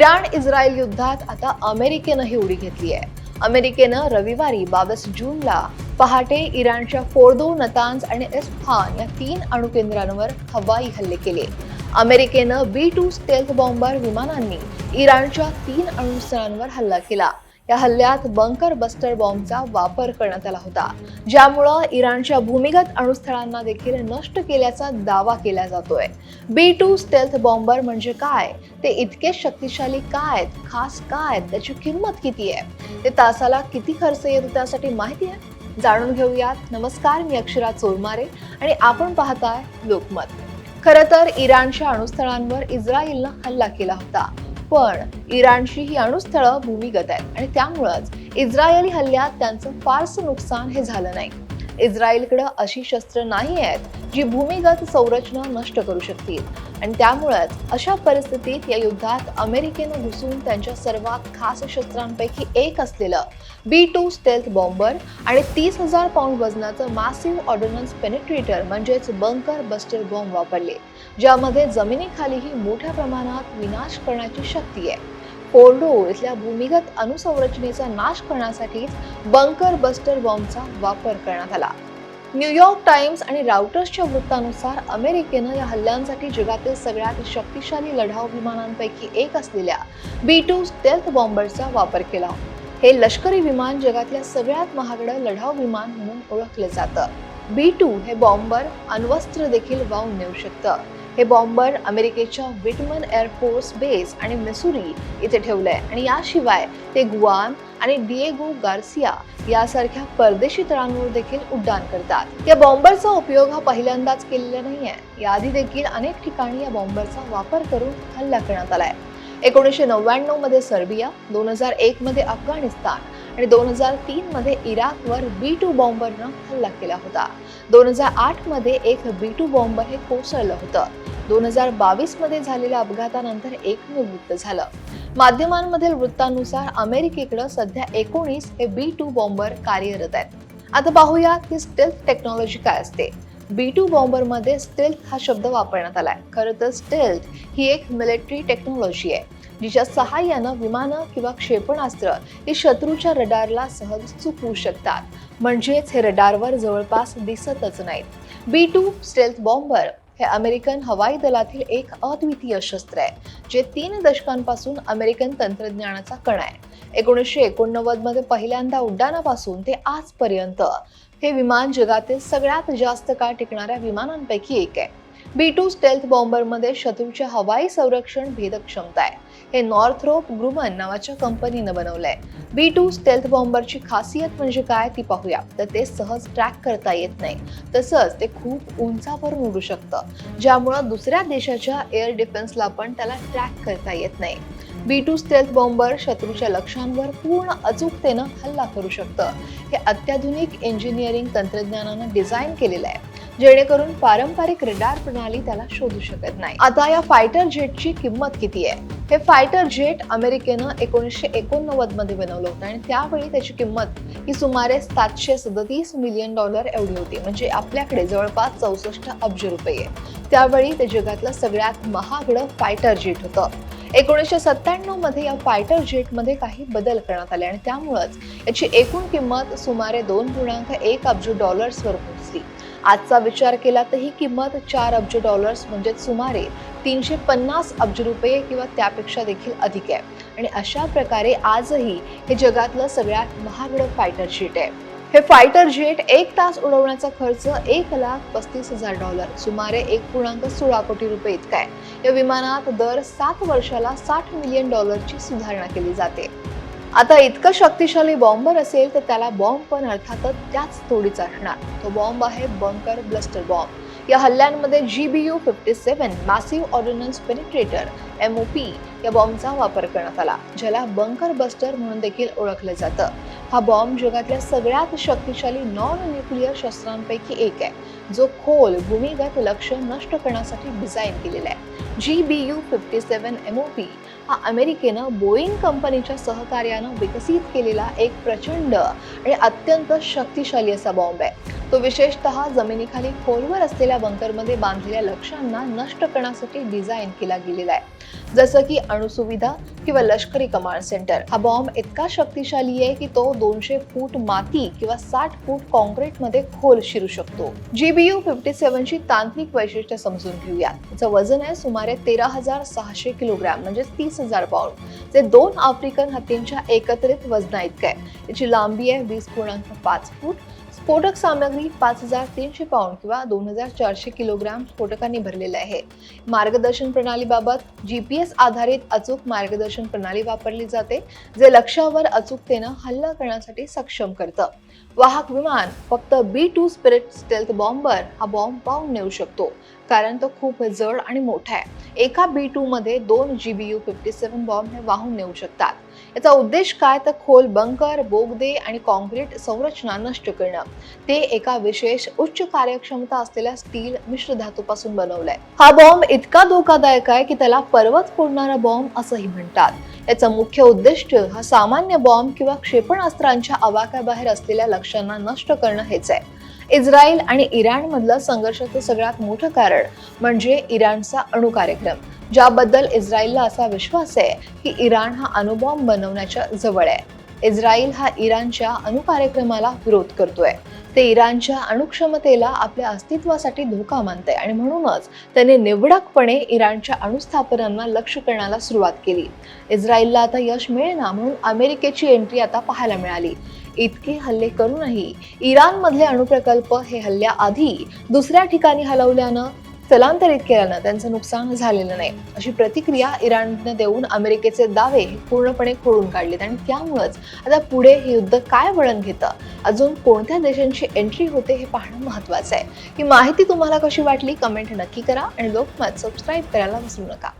Iran Israel युद्धात आता अमेरिकेनंही उडी घेतली आहे. अमेरिकेनं रविवारी बावीस जूनला पहाटे इराणच्या फोर्दो नतांज आणि एस्फान या तीन अणुकेंद्रांवर हवाई हल्ले केले. अमेरिकेनं बी टू स्टेल्थ बॉम्बर विमानांनी इराणच्या तीन अणुस्थळांवर हल्ला केला. या हल्ल्यात बंकर बस्टर बॉम्बचा वापर करण्यात आला होता. ज्यामुळं इराणच्या भूमिगत अणुस्थळांना देखील नष्ट केल्याचा दावा केला जातोय. बी टू स्टेल्थ बॉम्बर म्हणजे काय? ते इतके शक्तिशाली काय? आहेत खास काय? आहेत त्याची किंमत किती आहे? ते तासाला किती खर्च येतो त्यासाठी माहिती आहे? जाणून घेऊयात. नमस्कार मी अक्षरा चोरमारे आणि आपण पाहताय लोकमत. खरं तर इराणच्या अणुस्थळांवर इस्रायलनं हल्ला केला होता. पण इराणची ही अणुस्थळं भूमिगत आहेत. आणि त्यामुळंच इस्रायली हल्ल्यात त्यांचं फारसं नुकसान हे झालं नाही. इस्रायलकडं अशी शस्त्र नाही आहेत जी भूमिगत संरचना नष्ट करू शकतील. आणि त्यामुळेच अशा परिस्थितीत या युद्धात अमेरिकेनं घुसून त्यांच्या सर्वात खास शस्त्रांपैकी एक असलेलं बी टू स्टेल्थ बॉम्बर आणि तीस हजार पाऊंड वजनाचं मासिव्ह ऑर्डनन्स पेनिट्रेटर म्हणजेच बंकर बस्टर बॉम्ब वापरले ज्यामध्ये जमिनीखालीही मोठ्या प्रमाणात विनाश करण्याची शक्ती आहे. फोर्डो इथल्या भूमिगत अणुसंरचनेचा नाश करण्यासाठीच बंकर बस्टर बॉम्बचा वापर करण्यात आला. न्यूयॉर्क टाइम्स आणि राउटर्सच्या वृत्तानुसार अमेरिकेनं या हल्ल्यांसाठी जगातील सगळ्यात शक्तिशाली लढाऊ विमानांपैकी एक असलेल्या बी टू स्टेल्थ बॉम्बरचा वापर केला. हे लष्करी विमान जगातल्या सगळ्यात महागडं लढाऊ विमान म्हणून ओळखलं जातं. बी टू हे बॉम्बर अण्वस्त्र देखील वाहून नेऊ शकतं. हे बॉम्बर अमेरिकेच्या विटमन एअरफोर्स बेस आणि मिसुरी इथे ठेवलंय. आणि याशिवाय ते गुआम आणि डिएगो गार्सिया यासारख्या परदेशी तळांवर देखील उड्डाण करतात. या बॉम्बरचा उपयोग हा पहिल्यांदाच केलेला नाहीये. याआधी देखील अनेक ठिकाणी या बॉम्बरचा वापर करून हल्ला करण्यात आलाय. एकोणीसशे नव्याण्णवमध्ये सर्बिया दोन हजार एक मध्ये अफगाणिस्तान आणि दोन हजार तीनमध्ये इराकवर बी टू बॉम्बरनं हल्ला केला होता. दोन हजार आठमध्ये एक बी टू बॉम्बर हे कोसळलं होतं. दोन हजार बावीसमध्ये झालेल्या अपघातानंतर एक निवृत्त झालं. माध्यमांमधील वृत्तानुसार अमेरिकेकडं सध्या एकोणीस हे बी टू बॉम्बर कार्यरत आहेत. आता पाहूया की स्टेल्थ टेक्नॉलॉजी काय असते. बी टू बॉम्बरमध्ये स्टेल्थ हा शब्द वापरण्यात आलाय. खरं तर स्टेल्थ ही एक मिलिटरी टेक्नॉलॉजी आहे. जिच्या सहाय्यानं विमानं किंवा क्षेपणास्त्र ही शत्रूच्या रडारला सहज चुकवू शकतात. म्हणजेच हे रडारवर जवळपास दिसतच नाहीत. बी टू स्टेल्थ बॉम्बर हे अमेरिकन हवाई दलातील एक अद्वितीय शस्त्र आहे जे तीन दशकांपासून अमेरिकन तंत्रज्ञानाचा कण आहे. एकोणीसशे एकोणनव्वदमध्ये पहिल्यांदा उड्डाणापासून ते आजपर्यंत हे विमान जगातील सगळ्यात जास्त काळ टिकणाऱ्या विमानांपैकी एक आहे. बी टू स्टेल्थ बॉम्बरमध्ये शत्रूच्या हवाई संरक्षण भेदक क्षमता आहे. हे नॉर्थरोप ग्रुमन नावाच्या कंपनीनं बनवलंय. बी टू स्टेल्थ बॉम्बरची खासियत म्हणजे काय ती पाहूया. तर ते सहज ट्रॅक करता येत नाही. तसंच ते खूप उंचावर उडू शकतं. ज्यामुळं दुसऱ्या देशाच्या एअर डिफेन्सला पण त्याला ट्रॅक करता येत नाही. बी टू स्टेल्थ बॉम्बर शत्रूच्या लक्ष्यांवर पूर्ण अचूकतेनं हल्ला करू शकतं. हे अत्याधुनिक इंजिनिअरिंग तंत्रज्ञानानं डिझाईन केलेलं आहे. जेणेकरून पारंपरिक रडार प्रणाली त्याला शोधू शकत नाही. आता या फायटर जेटची किंमत किती आहे? हे फायटर जेट अमेरिकेनं एकोणीसशे एकोणनव्वदमध्ये बनवलं होतं आणि त्यावेळी त्याची किंमत ही सुमारे सातशे सदतीस मिलियन डॉलर एवढी होती. म्हणजे आपल्याकडे जवळपास चौसष्ट अब्ज रुपये त्यावेळी ते जगातलं सगळ्यात महागडं फायटर जेट होतं. एकोणीसशे सत्त्याण्णवमध्ये या फायटर जेटमध्ये काही बदल करण्यात आले आणि त्यामुळंच याची एकूण किंमत सुमारे दोन पूर्णांक एक अब्ज डॉलर्सवर पोहोचली. आजचा विचार केला तर ही किंमत चार अब्ज डॉलर्स म्हणजे सुमारे तीनशे पन्नास अब्ज रुपये किंवा त्यापेक्षा देखील अधिक आहे. आणि अशा प्रकारे आजही हे जगातलं सगळ्यात महागडं फायटर जेट आहे. हे फायटर जेट एक तास उडवण्याचा खर्च एक लाख पस्तीस हजार डॉलर सुमारे एक पूर्णांक सोळा कोटी रुपये इतका आहे. या विमानात दर सात वर्षाला साठ मिलियन डॉलरची सुधारणा केली जाते. आता इतकं शक्तिशाली बॉम्बर असेल तर त्याला बॉम्ब पण अर्थातच त्याच तोडीचा असणार. तो बॉम्ब आहे बंकर ब्लस्टर बॉम्ब या हल्ल्यांमध्ये G B U fifty seven massive ordnance penetrator M O P या बॉम्बचा वापर करण्यात आला ज्याला बंकर बस्टर म्हणून देखील ओळखलं जातं. हा बॉम्ब जगातल्या सगळ्यात शक्तिशाली नॉन न्यूक्लिअर शस्त्रांपैकी एक आहे. जो खोल भूमिगत लक्ष नष्ट करण्यासाठी डिझाईन केलेला आहे. G B U fifty seven M O P हा अमेरिकेनं बोईंग कंपनीच्या सहकार्यानं विकसित केलेला एक प्रचंड आणि अत्यंत शक्तिशाली असा बॉम्ब आहे. तो विशेषतः जमिनीखाली खोलवर असलेल्या बंकरमध्ये बांधलेल्या लक्ष्यांना नष्ट करण्यासाठी डिझाईन केला गेलेला आहे. जसं की अणुसुविधा किंवा लष्करी कमांड सेंटर. हा बॉम्ब इतका शक्तिशाली आहे की तो दोनशे फूट माती किंवा साठ फूट कॉन्क्रीटमध्ये खोल शिरू शकतो. जीबीयू फिफ्टी सेव्हनची तांत्रिक वैशिष्ट्य समजून घेऊया. त्याचं वजन आहे सुमारे तेरा हजार सहाशे किलोग्रॅम म्हणजे तीस हजार पाऊंड जे दोन आफ्रिकन हत्तींच्या एकत्रित वजना इतकं आहे. याची लांबी आहे वीस पूर्णांक पाच फूट. स्फोटक सामग्री पाच हजार तीनशे पाऊंड किंवा दोन हजार चारशे किलोग्राम स्फोटकांनी भरलेलं आहे. मार्गदर्शन प्रणालीबाबत जी पी एस आधारित अचूक मार्गदर्शन प्रणाली वापरली जाते जे लक्ष्यावर अचूकतेनं हल्ला करण्यासाठी सक्षम करतं. वाहक विमान फक्त B two spirit stealth bomber हा बॉम्ब पाहून नेऊ शकतो. कारण तो खूप जड आणि मोठा आहे. एका बी टू मध्ये दोन G B U fifty seven bomb हे वाहून नेऊ शकतात. याचा उद्देश काय? तर खोल बंकर बोगदे आणि कॉन्क्रीट संरचना नष्ट करणं. ते एका विशेष उच्च कार्यक्षमता असलेल्या स्टील मिश्र धातूपासून बनवलंय. हा बॉम्ब इतका धोकादायक आहे की त्याला पर्वत फोडणारा बॉम्ब असंही म्हणतात. याचा मुख्य उद्दिष्ट हा सामान्य बॉम्ब किंवा क्षेपणास्त्रांच्या आवाक्याबाहेर असलेल्या लक्ष्यांना नष्ट करणं हेच आहे. इस्रायल आणि इराणमधलं संघर्षाचं सगळ्यात मोठं कारण म्हणजे इराणचा अणु कार्यक्रम ज्याबद्दल इस्रायलला असा विश्वास आहे की इराण हा अणुबॉम्ब बनवण्याच्या जवळ आहे. इस्रायल हा इराणच्या अणुकार्यक्रमाला विरोध करतोय. ते इराणच्या अणुक्षमतेला आपल्या अस्तित्वासाठी धोका मानते आणि म्हणूनच त्याने निवडकपणे इराणच्या अणुस्थापनांना लक्ष करण्याला सुरुवात केली. इस्रायलला आता यश मिळेना म्हणून अमेरिकेची एंट्री आता पाहायला मिळाली. इतके हल्ले करूनही इराणमधले अणुप्रकल्प हे हल्ल्याआधी दुसऱ्या ठिकाणी हलवल्यानं स्थलांतरित केल्यानं त्यांचं नुकसान झालेलं नाही. अशी प्रतिक्रिया इराणनं देऊन अमेरिकेचे दावे पूर्णपणे खोडून काढलेत आणि त्यामुळंच आता पुढे हे युद्ध काय वळण घेतं? अजून कोणत्या देशांची एंट्री होते हे पाहणं महत्वाचं आहे. ही माहिती तुम्हाला कशी वाटली? कमेंट नक्की करा. आणि लोकमत सबस्क्राईब करायला विसरू नका.